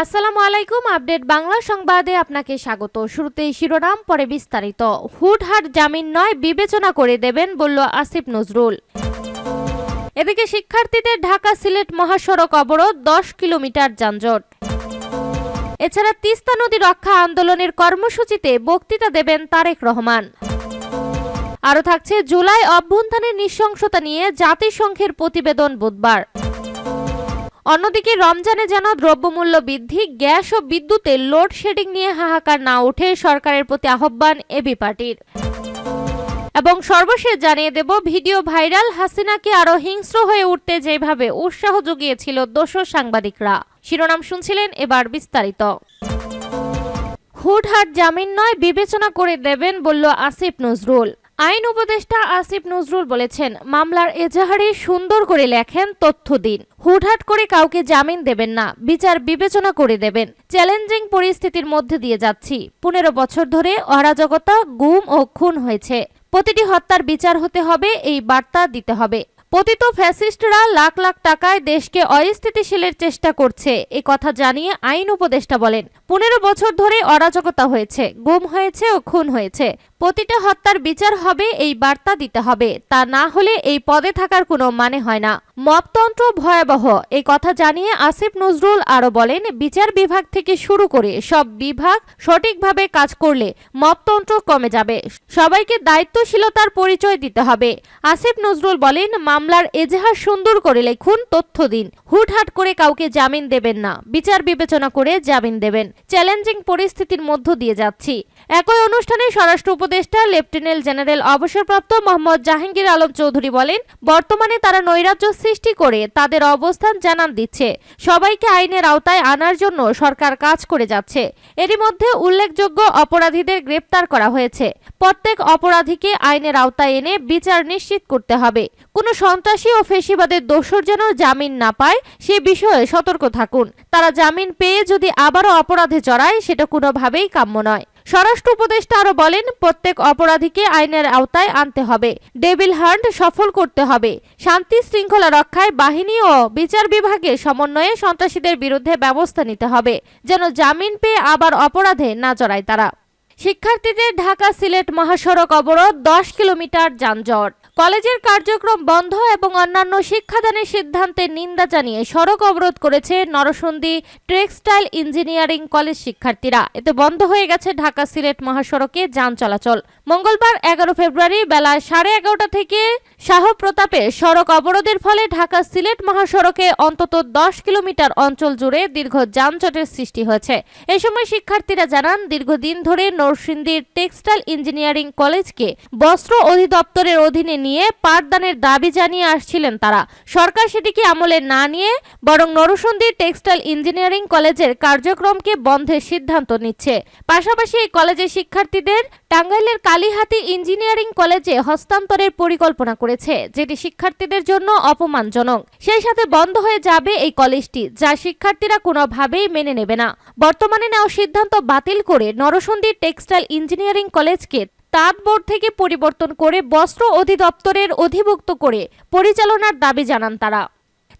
আসসালামু আলাইকুম, আপডেট বাংলা সংবাদে আপনাকে স্বাগত। শুরুতেই শিরোনাম, পরে বিস্তারিত। হুটহাট জামিন নয়, বিবেচনা করে দেবেন, বলল আসিফ নজরুল। এদিকে শিক্ষার্থীদের ঢাকা সিলেট মহাসড়ক অবরোধ, দশ কিলোমিটার যানজট। এছাড়া তিস্তা নদী রক্ষা আন্দোলনের কর্মসূচিতে বক্তৃতা দেবেন তারেক রহমান। আরও থাকছে জুলাই অভ্যন্থানের নৃশংসতা নিয়ে জাতিসংঘের প্রতিবেদন বুধবার। অন্যদিকে রমজানে যেন দ্রব্যমূল্য বৃদ্ধি, গ্যাস ও বিদ্যুতের লোডশেডিং নিয়ে হাহাকার না উঠে সরকারের প্রতি আহ্বান এবি পার্টির। এবং সর্বশেষ জানিয়ে দেব, ভিডিও ভাইরাল হাসিনাকে আরও হিংস্র হয়ে উঠতে যেভাবে উৎসাহ জুগিয়েছিল দোষর সাংবাদিকরা। শিরোনাম শুনছিলেন এবার বিস্তারিত। হুটহাট জামিন নয় বিবেচনা করে দেবেন বলল আসিফ নজরুল। আইন উপদেষ্টা আসিফ নজরুল বলেছেন, মামলার এজাহারে সুন্দর করে লেখেন তথ্য দিন। হুটহাট করে কাউকে জামিন দেবেন না, বিচার বিবেচনা করে দেবেন। চ্যালেঞ্জিং পরিস্থিতির মধ্যে দিয়ে যাচ্ছি। পনেরো বছর ধরে অরাজকতা, গুম ও খুন হয়েছে। প্রতিটি হত্যার বিচার হতে হবে, এই বার্তা দিতে হবে। পতিত ফ্যাসিস্টরা লাখ লাখ টাকায় দেশকে অস্থিতিশীলের চেষ্টা করছে, এ কথা জানিয়ে আইন উপদেষ্টা বলেন। পনেরো বছর ধরে অরাজকতা হয়েছে, গুম হয়েছে ও খুন হয়েছে। প্রতিটা হত্যার বিচার হবে, এই বার্তা দিতে হবে। তা না হলে এই পদে থাকার কোনো মানে হয় না। মপতন্ত্র ভয়াবহ এই কথা জানিয়ে আসিফ নজরুল আরও বলেন, বিচার বিভাগ থেকে শুরু করে সব বিভাগ সঠিকভাবে কাজ করলে মপতন্ত্র কমে যাবে। সবাইকে দায়িত্বশীলতার পরিচয় দিতে হবে। আসিফ নজরুল বলেন, মামলার এজাহার সুন্দর করে লিখুন, তথ্য দিন। হুটহাট করে কাউকে জামিন দেবেন না। বিচার বিবেচনা করে জামিন দেবেন। চ্যালেঞ্জিং পরিস্থিতির মধ্য দিয়ে যাচ্ছি। একই অনুষ্ঠানে স্বরাষ্ট্র উপদেষ্টা, লেফটেন্যান্ট জেনারেল অবসরপ্রাপ্ত মোহাম্মদ জাহাঙ্গীর আলম চৌধুরী বলেন, বর্তমানে তারা নৈরাজ্য সৃষ্টি করে তাদের অবস্থান জানান দিচ্ছে। সবাইকে আইনের আওতায় আনার জন্য সরকার কাজ করে যাচ্ছে। এরই মধ্যে উল্লেখযোগ্য অপরাধীদের গ্রেপ্তার করা হয়েছে। প্রত্যেক অপরাধীকে আইনের আওতায় এনে বিচার নিশ্চিত করতে হবে। কোনো সন্ত্রাসী ও ফেসিবাদের দোষর যেন জামিন না পায়, সে বিষয়ে সতর্ক থাকুন। তারা জামিন পেয়ে যদি আবারও অপরাধে জড়ায়, সেটা কোনোভাবেই কাম্য নয়। স্বরাষ্ট্র উপদেষ্টা আরও বলেন, প্রত্যেক অপরাধীকে আইনের আওতায় আনতে হবে। ডেভিল হান্ট সফল করতে হবে। শান্তি শৃঙ্খলা রক্ষায় বাহিনী ও বিচার বিভাগের সমন্বয়ে সন্ত্রাসীদের বিরুদ্ধে ব্যবস্থা নিতে হবে, যেন জামিন পেয়ে আবার অপরাধে না জড়ায় তারা। শিক্ষার্থীদের ঢাকা সিলেট মহাসড়ক অবরোধ দশ কিলোমিটার যানজট। কলেজের কার্যক্রম বন্ধ এবং অন্যান্য শিক্ষাদানের সিদ্ধান্তের নিন্দা জানিয়ে সড়ক অবরোধ করেছে নরসন্দী টেক্সটাইল ইঞ্জিনিয়ারিং কলেজ শিক্ষার্থীরা। এতে বন্ধ হয়ে গেছে ঢাকা সিলেট মহাসড়কে যান চলাচল। মঙ্গলবার এগারো ফেব্রুয়ারি বেলা সাড়ে এগারোটা থেকে শাহ প্রতাপে সড়ক অবরোধের ফলে ঢাকা সিলেট মহাসড়কে অন্তত দশ কিলোমিটার অঞ্চল জুড়ে দীর্ঘ যানজটের সৃষ্টি হয়েছে। এ সময় শিক্ষার্থীরা জানান, দীর্ঘদিন ধরে নরসিংদীর টেক্সটাইল ইঞ্জিনিয়ারিং কলেজকে বস্ত্র অধিদপ্তরের অধীনে নিয়ে পাঠদানের দাবি জানিয়ে আসছিলেন তারা। সরকার সেটিকে আমলে না নিয়ে বরং নরসিংদীর টেক্সটাইল ইঞ্জিনিয়ারিং কলেজের কার্যক্রমকে বন্ধের সিদ্ধান্ত নিচ্ছে। পাশাপাশি এই কলেজের শিক্ষার্থীদের টাঙ্গাইলের কালীহাতি ইঞ্জিনিয়ারিং কলেজে হস্তান্তরের পরিকল্পনা করেছে, যেটি শিক্ষার্থীদের জন্য অপমানজনক। সেই সাথে বন্ধ হয়ে যাবে এই কলেজটি, যা শিক্ষার্থীরা কোনোভাবেই মেনে নেবে না। বর্তমানে নেওয়া সিদ্ধান্ত বাতিল করে নরসিংদীর টেক্সটাইল ইঞ্জিনিয়ারিং কলেজকে তাঁত বোর্ড থেকে পরিবর্তন করে বস্ত্র অধিদপ্তরের অধিভুক্ত করে পরিচালনার দাবি জানান তারা।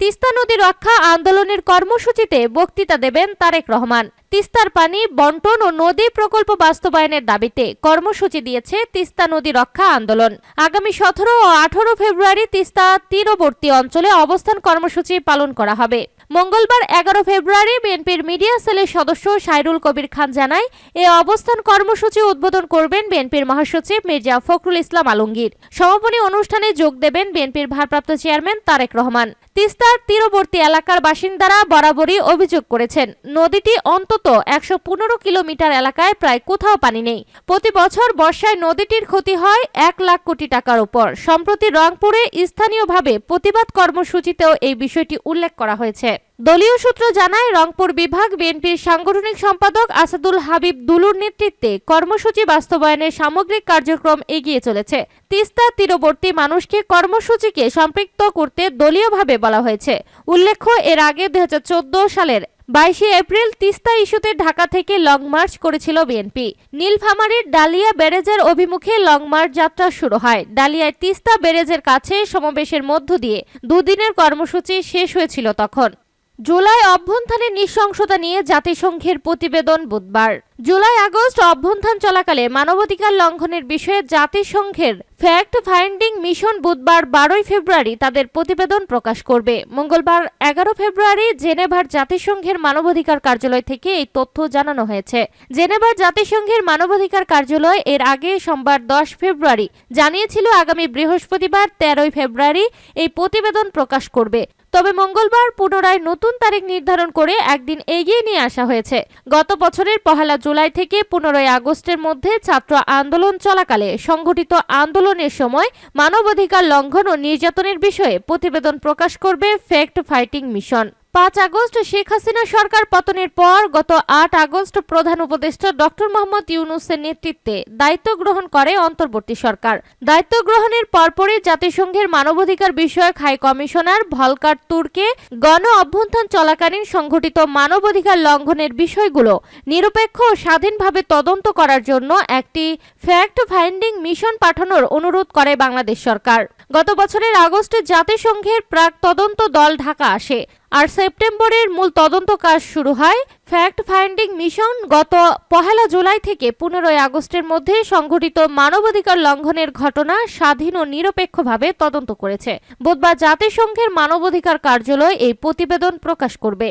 তিস্তা নদী রক্ষা আন্দোলনের কর্মসূচিতে বক্তৃতা দেবেন তারেক রহমান। তিস্তার পানি, বন্টন ও নদী প্রকল্প বাস্তবায়নের দাবিতে কর্মসূচি দিয়েছে তিস্তা নদী রক্ষা আন্দোলন। আগামী সতেরো ও আঠারো ফেব্রুয়ারি তিস্তা তীরবর্তী অঞ্চলে অবস্থান কর্মসূচি পালন করা হবে। মঙ্গলবার এগারো ফেব্রুয়ারি বিএনপির মিডিয়া সেলের সদস্য সাইরুল কবির খান জানায়, এ অবস্থান কর্মসূচি উদ্বোধন করবেন বিএনপির মহাসচিব মির্জা ফখরুল ইসলাম আলমগীর। সমাপনী অনুষ্ঠানে যোগ দেবেন বিএনপির ভারপ্রাপ্ত চেয়ারম্যান তারেক রহমান। তিস্তার তীরবর্তী এলাকার বাসিন্দারা বরাবরই অভিযোগ করেছেন। নদীটি অন্তত একশো পনেরো কিলোমিটার এলাকায় প্রায় কোথাও পানি নেই। প্রতি বছর বর্ষায় নদীটির ক্ষতি হয় এক লাখ কোটি টাকার উপর। সম্প্রতি রংপুরে স্থানীয়ভাবে প্রতিবাদ কর্মসূচিতেও এই বিষয়টি উল্লেখ করা হয়েছে। দলীয় সূত্র জানায়, রংপুর বিভাগ বিএনপির সাংগঠনিক সম্পাদক আসাদুল হাবিব দুলুর নেতৃত্বে কর্মসূচি বাস্তবায়নের সামগ্রিক কার্যক্রম এগিয়ে চলেছে। তিস্তা তীরবর্তী মানুষকে কর্মসূচিকে সম্পৃক্ত করতে দলীয়ভাবে বলা হয়েছে। উল্লেখ্য, এর আগে দুই হাজার চোদ্দ সালের বাইশে এপ্রিল তিস্তা ইস্যুতে ঢাকা থেকে লং মার্চ করেছিল বিএনপি। নীলফামারীর ডালিয়া ব্যারেজের অভিমুখে লং মার্চ যাত্রা শুরু হয়। ডালিয়ায় তিস্তা ব্যারেজের কাছে সমাবেশের মধ্য দিয়ে দুদিনের কর্মসূচি শেষ হয়েছিল তখন। জুলাই অভ্যন্থানের নৃশংসতা নিয়ে জাতিসংঘের প্রতিবেদন বুধবার। জুলাই আগস্ট অভ্যন্থান চলাকালে মানবাধিকার লঙ্ঘনের বিষয়ে জাতিসংঘের ফ্যাক্ট ফাইন্ডিং মিশন বুধবার বারোই ফেব্রুয়ারি তাদের প্রতিবেদন প্রকাশ করবে। মঙ্গলবার এগারো ফেব্রুয়ারি জেনেভার জাতিসংঘের মানবাধিকার কার্যালয় থেকে এই তথ্য জানানো হয়েছে। জেনেভার জাতিসংঘের মানবাধিকার কার্যালয় এর আগে সোমবার দশ ফেব্রুয়ারি জানিয়েছিল, আগামী বৃহস্পতিবার তেরোই ফেব্রুয়ারি এই প্রতিবেদন প্রকাশ করবে। তবে মঙ্গলবার পুনরায় নতুন তারিখ নির্ধারণ করে একদিন এগিয়ে নিয়ে আসা হয়েছে। গত বছরের পহেলা জুলাই থেকে পনেরোই আগস্টের মধ্যে ছাত্র আন্দোলন চলাকালে সংঘটিত আন্দোলনের সময় মানবাধিকার লঙ্ঘন ও নির্যাতনের বিষয়ে প্রতিবেদন প্রকাশ করবে ফ্যাক্ট ফাইটিং মিশন। পাঁচ আগস্ট শেখ হাসিনা সরকার পতনের পর গত আট আগস্ট প্রধান উপদেষ্টা ডক্টর মোহাম্মদ ইউনুসের নেতৃত্বে দায়িত্ব গ্রহণ করে অন্তর্বর্তী সরকার। দায়িত্ব গ্রহণের পরপরই জাতিসংঘের মানবাধিকার বিষয়ক হাই কমিশনার ভলকার তুর্কে গণ অভ্যুত্থান চলাকালীন সংঘটিত মানবাধিকার লঙ্ঘনের বিষয়গুলো নিরপেক্ষ ও স্বাধীনভাবে তদন্ত করার জন্য একটি ফ্যাক্ট ফাইন্ডিং মিশন পাঠানোর অনুরোধ করে বাংলাদেশ সরকার। গত বছরের আগস্টে জাতিসংঘের প্রাক তদন্ত দল ঢাকা আসে। আর সেপ্টেম্বরের মূল তদন্ত কাজ শুরু হয় ফ্যাক্ট ফাইন্ডিং মিশন গত পহেলা জুলাই থেকে পনেরোই আগস্টের মধ্যে সংঘটিত মানবাধিকার লঙ্ঘনের ঘটনা স্বাধীন ও নিরপেক্ষভাবে তদন্ত করেছে। বুধবার জাতিসংঘের মানবাধিকার কার্যালয় এই প্রতিবেদন প্রকাশ করবে।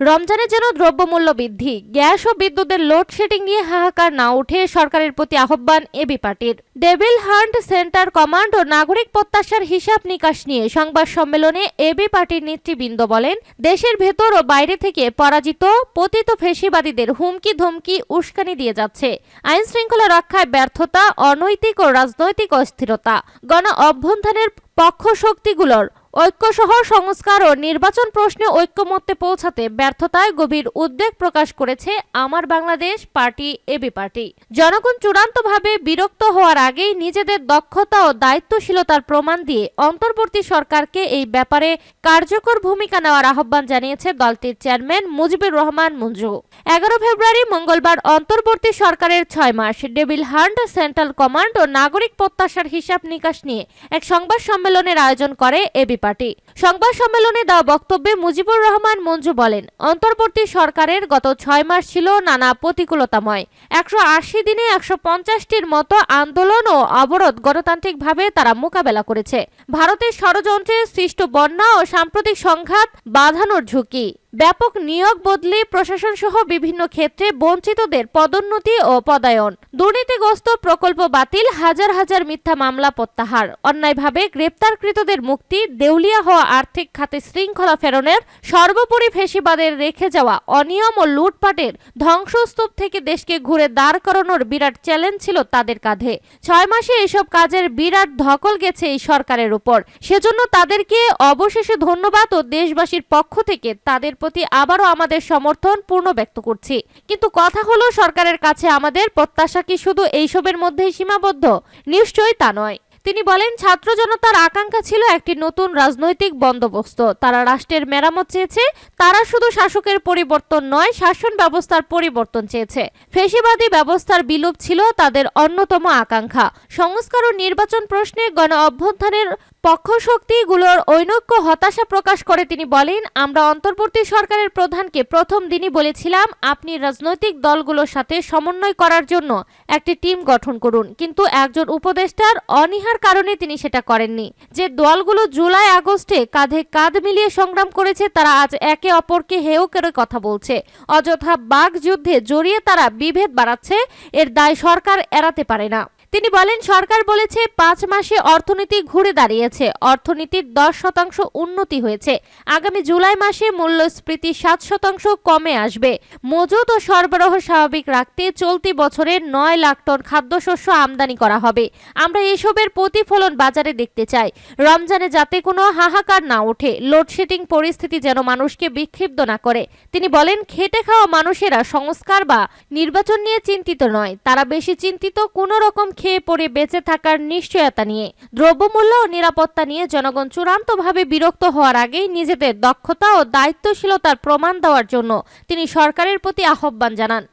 রমজানের যেন দ্রব্যমূল্য বৃদ্ধি, গ্যাস ও বিদ্যুতের লোডশেডিং নিয়ে হাহাকার না উঠে সরকারের প্রতি আহ্বান এবি পার্টির। ডেভিল হান্ট সেন্টার কমান্ড ও নাগরিক প্রত্যাশার হিসাব নিকাশ নিয়ে সংবাদ সম্মেলনে এবি পার্টির নেতৃবৃন্দ বলেন, দেশের ভেতর ও বাইরে থেকে পরাজিত, পতিত ফেসিবাদীদের হুমকি ধমকি উস্কানি দিয়ে যাচ্ছে। আইন শৃঙ্খলা রক্ষায় ব্যর্থতা, অনৈতিক ও রাজনৈতিক অস্থিরতা, গণ অভ্যন্থানের পক্ষ শক্তিগুলোর ঐক্যসহ সংস্কার ও নির্বাচন প্রশ্নে ঐক্যমত্যে পৌঁছাতে ব্যর্থতায় গভীর উদ্বেগ প্রকাশ করেছে আমার বাংলাদেশ পার্টি এবি পার্টি। জনগণ চূড়ান্তভাবে বিরক্ত হওয়ার আগেই নিজেদের দক্ষতা ও দায়িত্বশীলতার প্রমাণ দিয়ে অন্তর্বর্তী সরকারকে এই ব্যাপারে কার্যকর ভূমিকা নেওয়ার আহ্বান জানিয়েছে দলটির চেয়ারম্যান মুজিবুর রহমান মঞ্জু। এগারো ফেব্রুয়ারি মঙ্গলবার অন্তর্বর্তী সরকারের ছয় মাস, ডেভিল হান্ট, সেন্ট্রাল কমান্ড ও নাগরিক প্রত্যাশার হিসাব নিকাশ নিয়ে এক সংবাদ সম্মেলনের আয়োজন করে এবি পার্টি সংবাদ সম্মেলনে দেওয়া বক্তব্যে মুজিবুর রহমান মঞ্জু বলেন, অন্তর্বর্তী সরকারের গত ছয় মাস ছিল নানা প্রতিকূলতাময়। একশো আশি দিনে একশো পঞ্চাশটির মতো আন্দোলন ও অবরোধ গণতান্ত্রিকভাবে তারা মোকাবেলা করেছে। ভারতের ষড়যন্ত্রে সৃষ্ট বন্যা ও সাম্প্রতিক সংঘাত বাঁধানোর ঝুঁকি। ব্যাপক নিয়োগ বদলি প্রশাসন সহ বিভিন্ন ক্ষেত্রে বঞ্চিতদের পদোন্নতি ও পদায়ন। দুর্নীতিগ্রস্ত প্রকল্প বাতিল, হাজার হাজার মিথ্যা মামলা প্রত্যাহার। অন্যায়ভাবে গ্রেপ্তারকৃতদের মুক্তি, দেউলিয়া হওয়া আর্থিক খাতে শৃঙ্খলা ফেরনের সর্বোপরি ফেসিবাদের রেখে যাওয়া অনিয়ম ও লুটপাটের ধ্বংসস্তূপ থেকে দেশকে ঘুরে দাঁড় করানোর বিরাট চ্যালেঞ্জ ছিল তাদের কাঁধে। ছয় মাসে এসব কাজের বিরাট ধকল গেছে এই সরকারের উপর। সেজন্য তাদেরকে অবশেষে ধন্যবাদ ও দেশবাসীর পক্ষ থেকে তাদের প্রতি আবারও আমাদের সমর্থন পূর্ণ ব্যক্ত করছি। কিন্তু কথা হলো, সরকারের কাছে আমাদের প্রত্যাশা কি শুধু এইসবের মধ্যেই সীমাবদ্ধ? নিশ্চয়ই তা নয়। তিনি বলেন, ছাত্র জনতার আকাঙ্ক্ষা ছিল একটি নতুন রাজনৈতিক বন্দোবস্ত। তারা রাষ্ট্রের মেরামত চেয়েছে, তারা শুধু শাসকের পরিবর্তন নয়, শাসন ব্যবস্থার পরিবর্তন চেয়েছে। ফেসিবাদী ব্যবস্থার বিলোপ ছিল তাদের অন্যতম আকাঙ্ক্ষা। সংস্কার ও নির্বাচন প্রশ্নে গণ অভ্যুত্থানের পক্ষ শক্তিগুলোর ঐনক্য হতাশা প্রকাশ করে তিনি বলেন, আমরা অন্তর্বর্তী সরকারের প্রধানকে প্রথম দিনই বলেছিলাম, আপনি রাজনৈতিক দলগুলোর সাথে সমন্বয় করার জন্য একটি টিম গঠন করুন। কিন্তু একজন উপদেষ্টার অনীহার কারণে তিনি সেটা করেননি। যে দলগুলো জুলাই আগস্টে কাঁধে কাঁধ মিলিয়ে সংগ্রাম করেছে, তারা আজ একে অপরকে হেয় করে কথা বলছে। অযথা বাঘ যুদ্ধে জড়িয়ে তারা বিভেদ বাড়াচ্ছে, এর দায় সরকার এড়াতে পারে না। তিনি বলেন, সরকার বলেছে, পাঁচ মাসে অর্থনীতি ঘুরে দাঁড়িয়েছে। অর্থনীতির দশ শতাংশ উন্নতি হয়েছে। আগামী জুলাই মাসে মূল্যস্ফীতি সাত শতাংশ কমে আসবে। মজুদ ও সরবরাহ স্বাভাবিক রাখতে চলতি বছরে নয় লাখ টন খাদ্যশস্য আমদানি করা হবে। আমরা এসবের প্রতিফলন বাজারে দেখতে চাই। রমজানে যাতে কোনো হাহাকার না ওঠে, লোডশেডিং পরিস্থিতি যেন মানুষকে বিক্ষিপ্ত না করে। তিনি বলেন, খেটে খাওয়া মানুষেরা সংস্কার বা নির্বাচন নিয়ে চিন্তিত নয়। তারা বেশি চিন্তিত কোনো রকম খেয়ে পড়ে বেঁচে থাকার নিশ্চয়তা নিয়ে, দ্রব্যমূল্য ও নিরাপত্তা নিয়ে জনগণ চূড়ান্তভাবে বিরক্ত হওয়ার আগেই নিজেদের দক্ষতা ও দায়িত্বশীলতার প্রমাণ দেওয়ার জন্য তিনি সরকারের প্রতি আহ্বান জানান।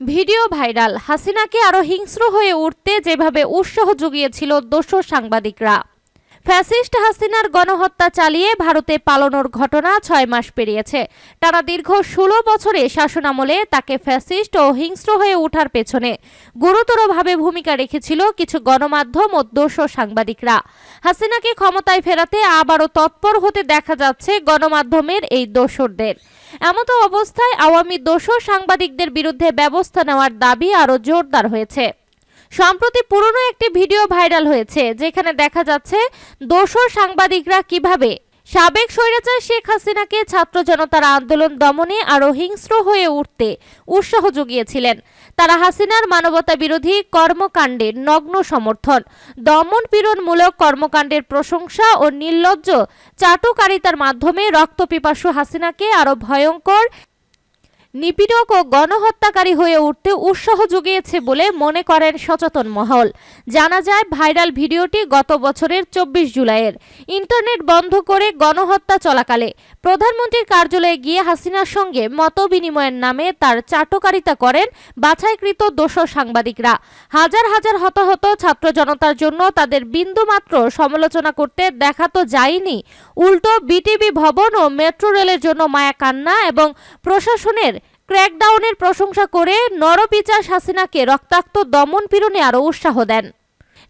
ভিডিও ভাইরাল, হাসিনাকে আরও হিংস্র হয়ে উঠতে যেভাবে উৎসাহ জুগিয়েছিল দোসর সাংবাদিকরা। ফ্যাসিস্ট হাসিনার গণহত্যা চালিয়ে ভারতে পালানোর ঘটনা ছয় মাস পেরিয়েছে। টানা দীর্ঘ ষোলো বছরে শাসনামলে তাকে ফ্যাসিস্ট ও হিংস্র হয়ে ওঠার পেছনে গুরুতরভাবে ভূমিকা রেখেছিল কিছু গণমাধ্যম ও দোষ সাংবাদিকরা। হাসিনাকে ক্ষমতায় ফেরাতে আবারও তৎপর হতে দেখা যাচ্ছে গণমাধ্যমের এই দোসরদের এমতো অবস্থায় আওয়ামী দোসর সাংবাদিকদের বিরুদ্ধে ব্যবস্থা নেওয়ার দাবি আরও জোরদার হয়েছে। সম্প্রতি পুরনো একটি ভিডিও ভাইরাল হয়েছে, যেখানে দেখা যাচ্ছে দোসর সাংবাদিকরা কীভাবে সাবেক স্বৈরাচার শেখ হাসিনাকে ছাত্র জনতার আন্দোলন দমনে আরও হিংস্র হয়ে উঠতে উৎসাহ জুগিয়েছিলেন। তারা হাসিনার মানবতা বিরোধী কর্মকাণ্ডের নগ্ন সমর্থন, দমন পীড়নমূলক কর্মকাণ্ডের প্রশংসা ও নির্লজ্জ চাটুকারিতার মাধ্যমে রক্তপিপাসু হাসিনাকে আরও ভয়ঙ্কর নিপীড়ক ও গণহত্যাকারী হয়ে উঠতে উৎসাহ জুগিয়েছে বলে মনে করেন সচেতন মহল। জানা যায়, ভাইরাল ভিডিওটি গত বছরের চব্বিশ জুলাইয়ের। ইন্টারনেট বন্ধ করে গণহত্যা চলাকালে প্রধানমন্ত্রীর কার্যালয়ে গিয়ে হাসিনার সঙ্গে মত বিনিময়ের নামে তার চাটকারিতা করেন বাছাইকৃত দোষর সাংবাদিকরা। হাজার হাজার হতাহত ছাত্র জনতার জন্য তাদের বিন্দুমাত্র সমালোচনা করতে দেখা তো যায়নি। উল্টো বিটিভি ভবন ও মেট্রো রেলের জন্য মায়া কান্না এবং প্রশাসনের ক্র্যাকডাউনের প্রশংসা করে নরপিচার হাসিনাকে রক্তাক্ত দমন পীড়নে আরও উৎসাহ দেন।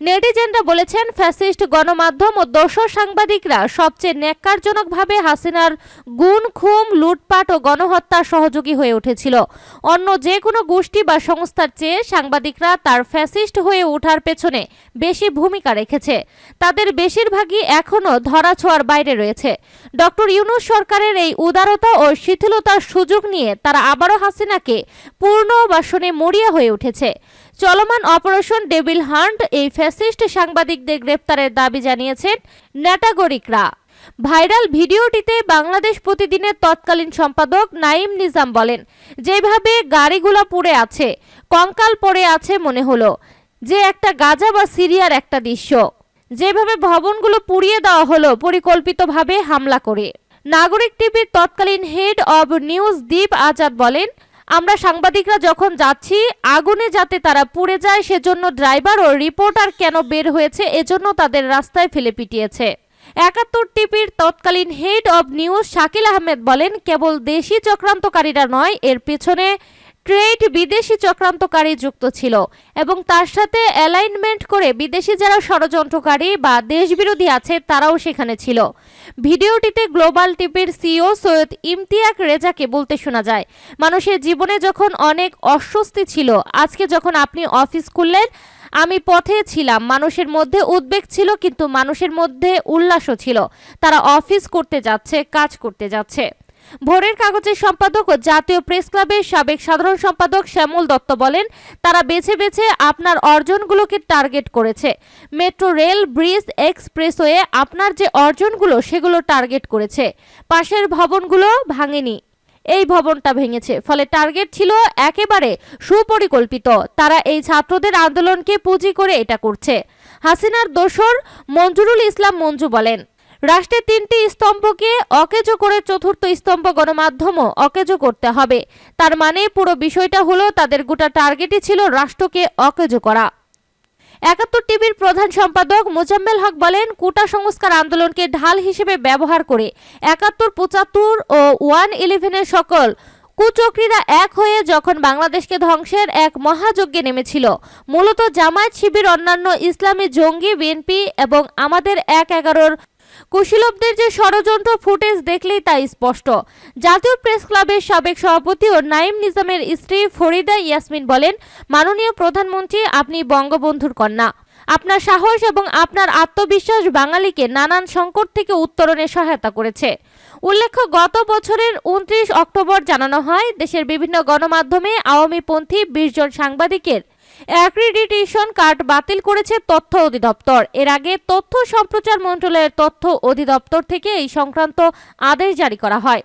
নেটিজেনরা বলেছেন, ফ্যাসিস্ট গণমাধ্যম ও দোসর সাংবাদিকরা সবচেয়ে ন্যাক্কারজনকভাবে হাসিনার গুণ খুম লুটপাট ও গণহত্যার সহযোগী হয়ে উঠেছিল। অন্য যে কোনো গোষ্ঠী বা সংস্থার চেয়ে সাংবাদিকরা তার ফ্যাসিস্ট হয়ে ওঠার পেছনে বেশি ভূমিকা রেখেছে। তাদের বেশিরভাগই এখনও ধরাছোঁয়ার বাইরে রয়েছে। ডক্টর ইউনুস সরকারের এই উদারতা ও শিথিলতার সুযোগ নিয়ে তারা আবারও হাসিনাকে পূর্ণ বাসনে মরিয়া হয়ে উঠেছে। চলমান অপারেশন ডেভিল হান্ট, এই ফ্যাসিস্ট সাংবাদিকদের গ্রেপ্তারের দাবি জানিয়েছেন ন্যাটাগরিকরা ভাইরাল ভিডিওটিতে বাংলাদেশ প্রতিদিনের তৎকালীন সম্পাদক নাইম নিজাম বলেন, যেভাবে গাড়িগুলো পুড়ে আছে, কঙ্কাল পড়ে আছে মনে হলো, যে একটা গাজা বা সিরিয়ার একটা দৃশ্য। যেভাবে ভবনগুলো পুড়িয়ে দেওয়া হলো, পরিকল্পিতভাবে হামলা করে। নাগরিক টিভির তৎকালীন head of news Deep Azad বলেন আমরা সাংবাদিকরা যখন যাচ্ছি, আগুনে যাতে তারা পুড়ে যায়, সেজন্য ড্রাইভার ও রিপোর্টার কেন বের হয়েছে, এজন্য তাদের রাস্তায় ফেলে পিটিয়েছে। একাত্তর টিপির তৎকালীন head of news Shakil Ahmed বলেন, কেবল দেশি চক্রান্তকারীরা নয়, এর পেছনে ট্রেড বিদেশি চক্রান্তকারী যুক্ত ছিল এবং তার সাথে অ্যালাইনমেন্ট করে বিদেশি যারা ষড়যন্ত্রকারী বা দেশবিরোধী আছে তারাও সেখানে ছিল। ভিডিওটিতে গ্লোবাল টিভির সিও সৈয়দ ইমতিয়াক রেজাকে বলতে শোনা যায়, মানুষের জীবনে যখন অনেক অস্বস্তি ছিল, আজকে যখন আপনি অফিস খুললেন, আমি পথে ছিলাম, মানুষের মধ্যে উদ্বেগ ছিল কিন্তু মানুষের মধ্যে উল্লাসও ছিল। তারা অফিস করতে যাচ্ছে, কাজ করতে যাচ্ছে। ভোরের কাগজের সম্পাদক ও জাতীয় প্রেস ক্লাবের সাবেক সাধারণ সম্পাদক শ্যামল দত্ত বলেন, তারা বেছে বেছে আপনার অর্জনগুলোকে টার্গেট করেছে। মেট্রো রেল, ব্রিজ, এক্সপ্রেসওয়ে আপনার যে অর্জনগুলো, সেগুলো টার্গেট করেছে। পাশের ভবনগুলো ভাঙেনি। এই ভবনটা ভেঙেছে। ফলে টার্গেট ছিল একেবারে সুপরিকল্পিত। তারা এই ছাত্রদের আন্দোলনকে পুঁজি করে এটা করছে। হাসিনার দোসর মঞ্জুরুল ইসলাম মঞ্জু বলেন রাষ্ট্রের তিনটি স্তম্ভকে অকেজো করে চতুর্থ স্তম্ভ গণমাধ্যমও অকেজো করতে হবে। তার মানে পুরো বিষয়টা হলো তাদের গোটা টার্গেটই ছিল রাষ্ট্রকে অকেজো করা। একাত্তর টিভির প্রধান সম্পাদক মোজাম্মেল হক বলেন, কোটা সংস্কার আন্দোলনকে ঢাল হিসেবে ব্যবহার করে একাত্তর, পঁচাত্তর ও ওয়ান ইলেভেনের সকল কুচক্রীরা এক হয়ে যখন বাংলাদেশকে ধ্বংসের এক মহাযজ্ঞে নেমেছিল, মূলত জামায়াত শিবির, অন্যান্য ইসলামী জঙ্গি, বিএনপি এবং আমাদের এক এগারোর কুশীলবদের যে ষড়যন্ত্র ফুটেজ দেখলেই তা স্পষ্ট। জাতীয় প্রেস ক্লাবের সাবেক সভাপতি ও নাইম নিজামের স্ত্রী ফরিদা ইয়াসমিন বলেন, মাননীয় প্রধানমন্ত্রী, আপনি বঙ্গবন্ধুর কন্যা। আপনার সাহস এবং আপনার আত্মবিশ্বাস বাঙালিকে নানান সংকট থেকে উত্তরণে সহায়তা করেছে। উল্লেখ্য, গত বছরের উনত্রিশ অক্টোবর জানানো হয়, দেশের বিভিন্ন গণমাধ্যমে আওয়ামীপন্থী বিশ জন সাংবাদিকের অ্যাক্রিডিটেশন কার্ড বাতিল করেছে তথ্য অধিদপ্তর। এর আগে তথ্য সম্প্রচার মন্ত্রণালয়ের তথ্য অধিদপ্তর থেকে এই সংক্রান্ত আদেশ জারি করা হয়।